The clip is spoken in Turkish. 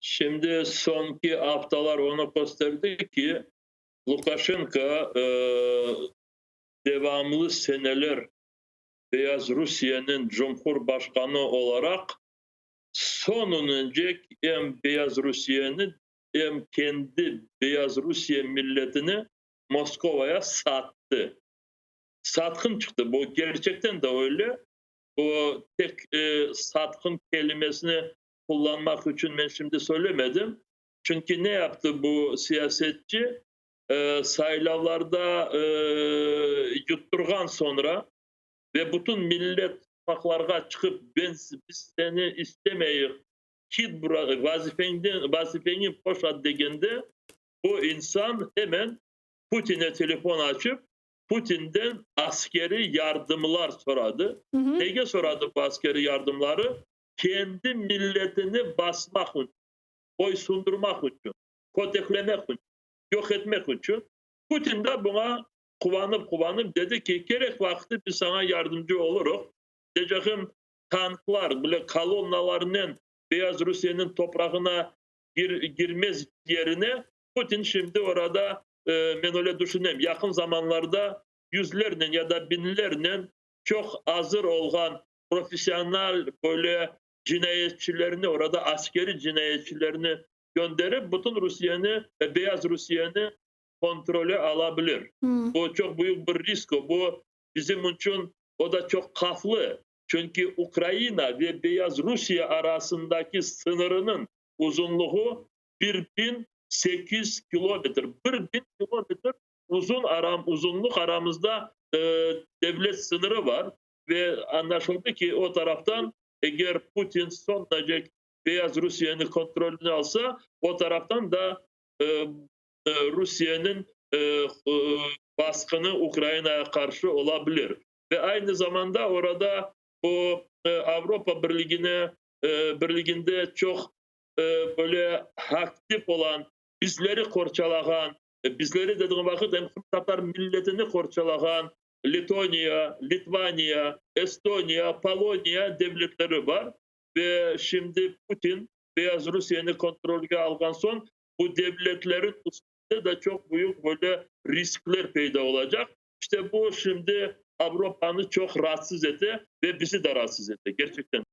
Şimdi sonki haftalar onu gösterdi ki Lukashenko e, devamlı seneler Beyaz Rusya'nın Cumhurbaşkanı olarak sonunca hem Beyaz Rusya'nı hem kendi Beyaz Rusya milletini Moskova'ya sattı. Satkın çıktı. Bu gerçekten de öyle. Bu tek e, satkın kelimesini kullanmak için ben şimdi söylemedim. Çünkü ne yaptı bu siyasetçi? E, saylavlarda e, yutturgan sonra ve bütün millet sokaklara çıkıp ben biz seni istemeyiz ki bura- vazifeni, vazifeni boşalt degende bu insan hemen Putin'e telefon açıp Putin'den askeri yardımlar soradı. Hı hı. Neye soradı bu askeri yardımları? Kendi milletini basmak için, oy sundurmak için, köteklemek için, yok etmek için. Putin de buna kullanıp kullanıp dedi ki gerek vakti biz sana yardımcı oluruz. Diyeceğim tanklar, böyle kolonnalarının Beyaz Rusya'nın toprağına gir, girmez yerine Putin şimdi orada e, ben öyle düşünüyorum. Yakın zamanlarda yüzlerle ya da binlerle çok hazır olan profesyonel böyle cinayetçilerini orada askeri cinayetçilerini gönderip bütün Rusya'nı e, Beyaz Rusya'nı kontrolü alabilir. Hı. Bu çok büyük bir risk. Bu bizim için o da çok kaflı. Çünkü Ukrayna ve Beyaz Rusya arasındaki sınırının uzunluğu 1008 kilometre. 1000 kilometre uzun aram uzunluk aramızda e, devlet sınırı var ve anlaşıldı ki o taraftan eğer Putin son derece Beyaz Rusya'nın kontrolünü alsa o taraftan da e, e, Rusya'nın e, e, baskını Ukrayna'ya karşı olabilir. Ve aynı zamanda orada bu e, Avrupa Birliği'ne e, Birliği'nde çok e, böyle aktif olan, bizleri korçalagan, e, bizleri dediğim vakit hem Tatar milletini korçalagan Letonya, Litvanya, Estonya, Polonya devletleri var. Ve şimdi Putin Beyaz Rusya'nı kontrolüne algan son bu devletlerin üstünde de çok büyük böyle riskler peyda olacak. İşte bu şimdi Avrupa'nı çok rahatsız etti ve bizi de rahatsız etti gerçekten.